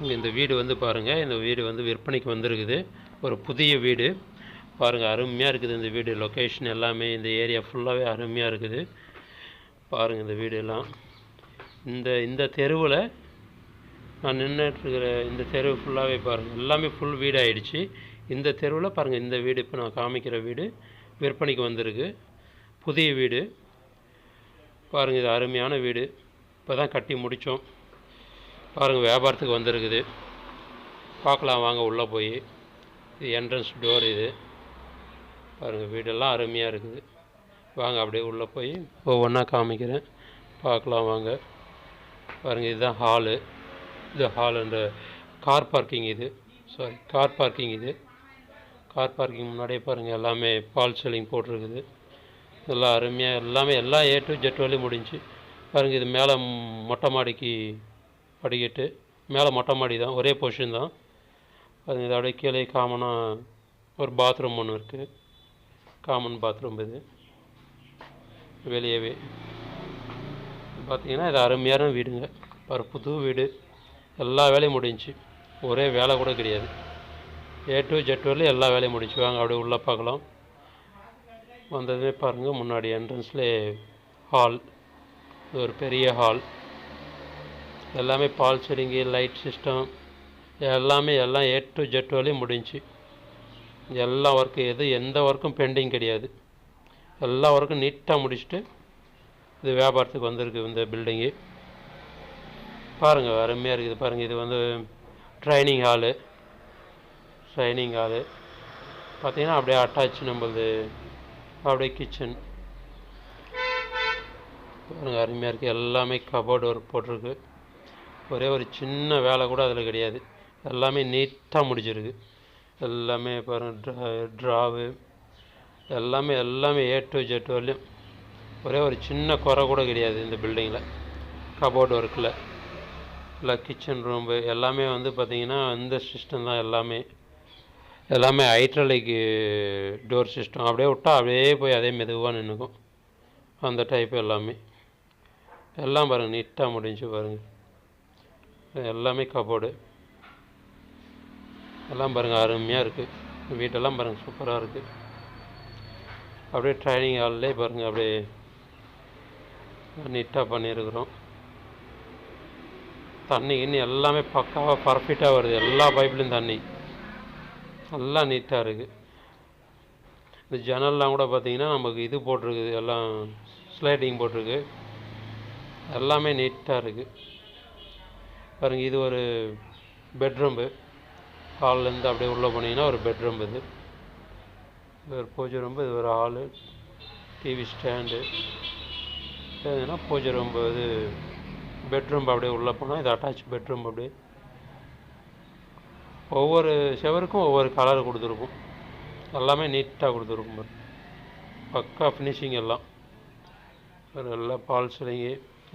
இங்கே இந்த வீடு வந்து பாருங்கள் இந்த வீடு வந்து விற்பனைக்கு வந்திருக்குது. ஒரு புதிய வீடு. பாருங்கள் அருமையாக இருக்குது இந்த வீடு. லொக்கேஷன் எல்லாமே இந்த ஏரியா ஃபுல்லாகவே அருமையாக இருக்குது. பாருங்கள் இந்த வீடு எல்லாம் இந்த இந்த தெருவில் நான் நின்றுட்டுருக்கிற இந்த தெரு ஃபுல்லாகவே பாருங்கள் எல்லாமே ஃபுல் வீடு இந்த தெருவில் பாருங்கள் இந்த வீடு இப்போ நான் காமிக்கிற வீடு விற்பனைக்கு வந்திருக்கு. புதிய வீடு. பாருங்கள் இது அருமையான வீடு. இப்போ தான் கட்டி முடித்தோம் பாருங்கள் வியாபாரத்துக்கு வந்திருக்குது. பார்க்கலாம் வாங்க உள்ளே போய். இது என்ட்ரன்ஸ் டோர் இது. பாருங்கள் வீடெல்லாம் அருமையாக இருக்குது. வாங்க அப்படியே உள்ளே போய் ஒவ்வொன்றா காமிக்கிறேன். பார்க்கலாம் வாங்க. பாருங்கள் இதுதான் ஹாலு இது ஹால் அந்த கார் பார்க்கிங் இது. சாரி கார் பார்க்கிங் இது. கார் பார்க்கிங் முன்னாடியே பாருங்கள் எல்லாமே பால் செல்லிங் போட்டிருக்குது. எல்லாம் அருமையாக எல்லாமே எல்லாம் ஏ டு ஜெட் வரையும் முடிஞ்சு. பாருங்கள் இது மேலே மொட்டை மாடிக்கு படிக்கட்டு மேலே மொட்டை மாடி தான் ஒரே பொசிஷன் தான். அது அப்படியே கீழே காமனாக ஒரு பாத்ரூம் ஒன்று இருக்குது காமன் பாத்ரூம் இது. வெளியவே. பார்த்திங்கன்னா இது அருமையான வீடுங்க. ஒரு புது வீடு. எல்லா வேலையும் முடிஞ்சு. ஒரே வேலை கூட கிடையாது. ஏ டு ஜெட் வரலையும் எல்லா வேலையும் முடிஞ்சு. வாங்க அப்படியே உள்ளே பார்க்கலாம். வந்ததுமே பாருங்கள் முன்னாடி என்ட்ரன்ஸ்லேயே ஹால் இது ஒரு பெரிய ஹால் எல்லாமே பால் செடிங்கு லைட் சிஸ்டம் எல்லாமே எல்லாம் ஏ டு ஜெட் வரையும் முடிஞ்சு எல்லா ஒர்க்கும் எது எந்த ஒர்க்கும் பெண்டிங் கிடையாது. எல்லா ஒர்க்கும் நீட்டாக முடிச்சுட்டு இது வியாபாரத்துக்கு வந்திருக்கு இந்த பில்டிங்கு பாருங்கள் அருமையாக இருக்குது. பாருங்கள் இது வந்து ட்ரைனிங் ஹாலு ட்ரைனிங் ஹாலு பார்த்திங்கன்னா அப்படியே அட்டாச் நம்மளது அப்படியே கிச்சன் பாருங்கள் அருமையாக இருக்குது எல்லாமே கபோர்டு ஒர்க் போட்டிருக்கு. ஒரே ஒரு சின்ன வேலை கூட அதில் கிடையாது. எல்லாமே நீட்டாக முடிஞ்சிருக்கு. எல்லாமே பாருங்கள் ட்ரா ட்ராவு எல்லாமே எல்லாமே ஏ டு ஜெட் வரலையும் ஒரே ஒரு சின்ன குறை கூட கிடையாது இந்த பில்டிங்கில் கபோர்டு ஒர்க்கில் இல்லை கிச்சன் ரூம்பு எல்லாமே வந்து பார்த்திங்கன்னா இந்த சிஸ்டம் தான் எல்லாமே. எல்லாமே ஹைட்ரலிக்கு டோர் சிஸ்டம் அப்படியே விட்டா அப்படியே போய் அதே மெதுவாக நின்றுக்கும் அந்த டைப் எல்லாமே. எல்லாம் பாருங்கள் நீட்டாக முடிஞ்சு பாருங்கள் எல்லாமே கபோர்டு எல்லாம் பாருங்கள் அருமையாக இருக்குது வீட்டெல்லாம் பாருங்கள் சூப்பராக இருக்குது அப்படியே ட்ரைனிங் ஹால்லே பாருங்கள் அப்படியே நீட்டாக பண்ணியிருக்கிறோம். தண்ணி கிண்ணி எல்லாமே பக்காவாக பர்ஃபெக்டாக வருது. எல்லா பைப்லேயும் தண்ணி. எல்லாம் நீட்டாக இருக்குது இந்த ஜன்னல்லாம் கூட பார்த்திங்கன்னா நமக்கு இது போட்டிருக்குது. எல்லாம் ஸ்லைடிங் போட்டிருக்கு. எல்லாமே நீட்டாக இருக்குது பாருங்கள் இது ஒரு பெட்ரூம்பு ஹால்லேருந்து அப்படியே உள்ளே போனீங்கன்னா ஒரு பெட்ரூம் இது. இது ஒரு பூஜை ரூம்பு இது ஒரு ஹாலு டிவி ஸ்டாண்டு இதுனா பூஜை ரூம்பு இது பெட்ரூம் அப்படியே உள்ளே போனால் இது அட்டாச் பெட்ரூம் அப்படியே. ஒவ்வொரு செவருக்கும் ஒவ்வொரு கலர் கொடுத்துருக்கும். எல்லாமே நீட்டாக கொடுத்துருக்கும் பக்கா ஃபினிஷிங் எல்லாம். வேறு எல்லாம் பால் சிலைங்க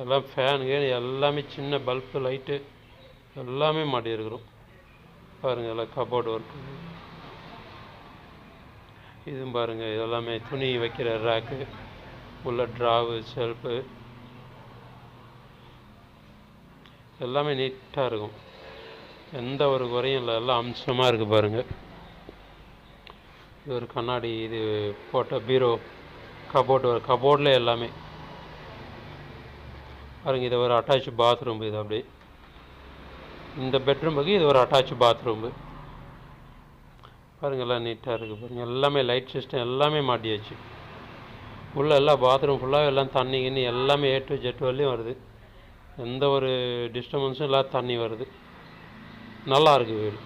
எல்லாம் ஃபேனுங்க எல்லாமே சின்ன பல்பு லைட்டு எல்லாமே மாட்டியிருக்கிறோம். பாருங்கள் எல்லாம் கபோர்டு ஒர்க்கு இதுவும் பாருங்கள் இதெல்லாமே துணி வைக்கிற ரேக்கு உள்ள ட்ராவு ஷெல்ஃபு எல்லாமே நீட்டாக இருக்கும். எந்த ஒரு குறையும் இல்லை எல்லாம் அம்சமாக இருக்குது பாருங்கள் இது ஒரு கண்ணாடி இது போட்ட பீரோ கபோர்டு கபோர்டில் எல்லாமே. பாருங்கள் இதை ஒரு அட்டாச் பாத்ரூம் இது அப்படியே. இந்த பெட்ரூமுக்கு இது ஒரு அட்டாச் பாத்ரூமு பாருங்கள் எல்லாம் நீட்டாக இருக்குது பாருங்கள் எல்லாமே லைட் சிஸ்டம் எல்லாமே மாட்டியாச்சு. உள்ளே எல்லாம் பாத்ரூம் ஃபுல்லாக எல்லாம் தண்ணி கிண்ணி எல்லாமே ஏ டு ஜெட் வரலையும் வருது. எந்த ஒரு டிஸ்டர்பன்ஸும் இல்லாத தண்ணி வருது. நல்லா இருக்குது வீடு.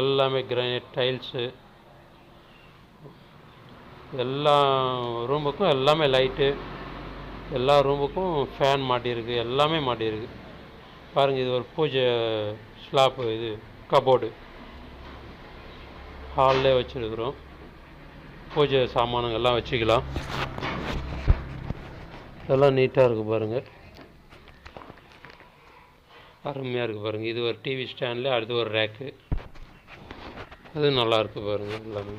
எல்லாமே கிரானைட் டைல்ஸு எல்லா ரூமுக்கும் எல்லாமே லைட்டு எல்லா ரூமுக்கும் ஃபேன் மாட்டியிருக்கு. எல்லாமே மாட்டியிருக்கு. பாருங்கள் இது ஒரு பூஜை ஸ்லாப்பு இது கபோர்டு ஹாலில் வச்சுருக்குறோம். பூஜை சாமானங்கள்லாம் வச்சுக்கலாம். இதெல்லாம் நீட்டாக இருக்குது பாருங்கள் அருமையாக இருக்குது பாருங்கள் இது ஒரு டிவி ஸ்டாண்டில் அடுத்து ஒரு ரேக்கு அது நல்லா இருக்குது பாருங்கள் எல்லாமே.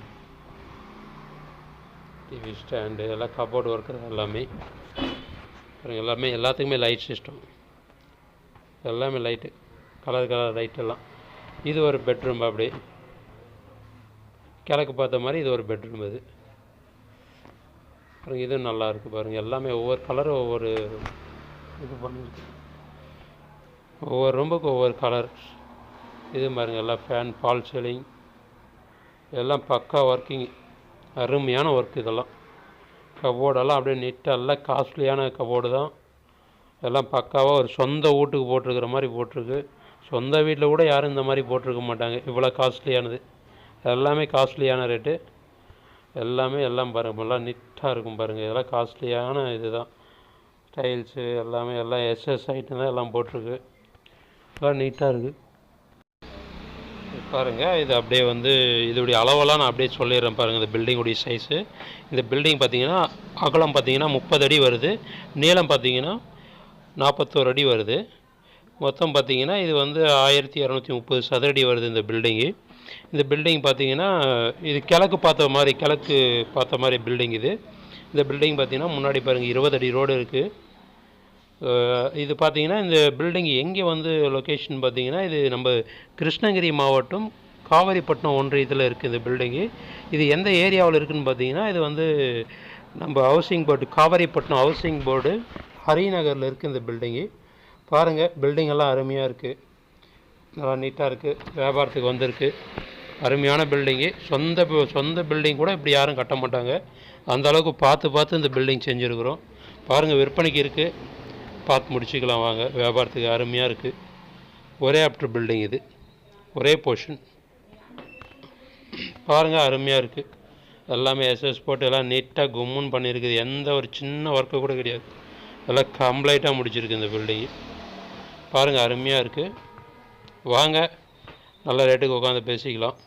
டிவி ஸ்டாண்டு எல்லாம் கபோர்டு ஒர்க்கு எல்லாமே. பாருங்கள் எல்லாமே எல்லாத்துக்குமே லைட் சிஸ்டம் எல்லாமே லைட்டு கலர் கலர் லைட்டெல்லாம் இது ஒரு பெட்ரூம் அப்படி. கிழக்கு பார்த்த மாதிரி இது ஒரு பெட்ரூம் இது. அப்புறம் இதுவும் நல்லா இருக்கு பாருங்கள் எல்லாமே ஒவ்வொரு கலரும் ஒவ்வொரு இது பண்ணிருக்கு. ஒவ்வொரு ரூமுக்கும் ஒவ்வொரு கலர் இது பாருங்கள் எல்லாம் ஃபேன் ஃபால் சீலிங் எல்லாம் பக்கா ஒர்க்கிங் அருமையான ஒர்க் இதெல்லாம். கபோர்டெல்லாம் அப்படியே நீட்டாக எல்லாம் காஸ்ட்லியான கபோர்டு தான். எல்லாம் பக்காவாக ஒரு சொந்த வீட்டுக்கு போட்டிருக்கிற மாதிரி போட்டிருக்கு. சொந்த வீட்டில் கூட யாரும் இந்த மாதிரி போட்டிருக்க மாட்டாங்க. இவ்வளோ காஸ்ட்லியானது எல்லாமே காஸ்ட்லியான ரேட்டு எல்லாமே எல்லாம் பாருங்கள் எல்லாம் நீட்டாக இருக்கும் பாருங்கள் இதெல்லாம் காஸ்ட்லியான இது தான் டைல்ஸு எல்லாமே எல்லாம் எஸ்எஸ் ஐட்டம் தான் எல்லாம் போட்டிருக்கு. எல்லாம் நீட்டாக இருக்குது பாருங்கள் இது அப்படியே வந்து இதோடைய அளவெல்லாம் நான் அப்படியே சொல்லிடுறேன் பாருங்கள் இந்த பில்டிங்குடைய சைஸு இந்த பில்டிங் பார்த்தீங்கன்னா அகலம் பார்த்தீங்கன்னா முப்பது அடி வருது. நீளம் பார்த்தீங்கன்னா நாற்பத்தோரு அடி வருது. மொத்தம் பார்த்திங்கன்னா இது வந்து ஆயிரத்தி இரநூத்தி முப்பது சதுரடி வருது இந்த பில்டிங்கு. இந்த பில்டிங் பார்த்தீங்கன்னா இது கிழக்கு பார்த்த மாதிரி கிழக்கு பார்த்த மாதிரி பில்டிங் இது. இந்த பில்டிங் பார்த்தீங்கன்னா முன்னாடி பாருங்கள் இருபது அடி ரோடு இருக்குது இது பார்த்தீங்கன்னா இந்த பில்டிங் எங்கே வந்து லொக்கேஷன் பார்த்தீங்கன்னா இது நம்ம கிருஷ்ணகிரி மாவட்டம் காவேரிப்பட்டினம் ஒன்றியத்தில் இருக்குது இந்த பில்டிங்கு இது எந்த ஏரியாவில் இருக்குதுன்னு பார்த்தீங்கன்னா இது வந்து நம்ம housing board Kaveripattinam housing board ஹரிநகரில் இருக்குது இந்த பில்டிங்கு பாருங்கள் பில்டிங்கெல்லாம் அருமையாக இருக்குது நல்லா நீட்டாக இருக்குது வியாபாரத்துக்கு வந்திருக்கு. அருமையான பில்டிங்கு சொந்த சொந்த பில்டிங் கூட இப்படி யாரும் கட்ட மாட்டாங்க. அந்த அளவுக்கு பார்த்து பார்த்து இந்த பில்டிங் செஞ்சுருக்குறோம். பாருங்கள் விற்பனைக்கு இருக்குது பார்த்து முடிச்சுக்கலாம் வாங்க. வியாபாரத்துக்கு அருமையாக இருக்குது ஒரே ஆப்டர் பில்டிங் இது. ஒரே போர்ஷன் பாருங்கள் அருமையாக இருக்குது எல்லாமே எஸ்எஸ் போட்டு எல்லாம் நீட்டாக கும்முன்னு பண்ணியிருக்குது. எந்த ஒரு சின்ன ஒர்க்கு கூட கிடையாது. நல்லா கம்ப்ளைட்டாக முடிச்சிருக்கு இந்த பில்டிங்கு பாருங்கள் அருமையாக இருக்குது வாங்க நல்ல ரேட்டுக்கு உட்காந்து பேசிக்கலாம்.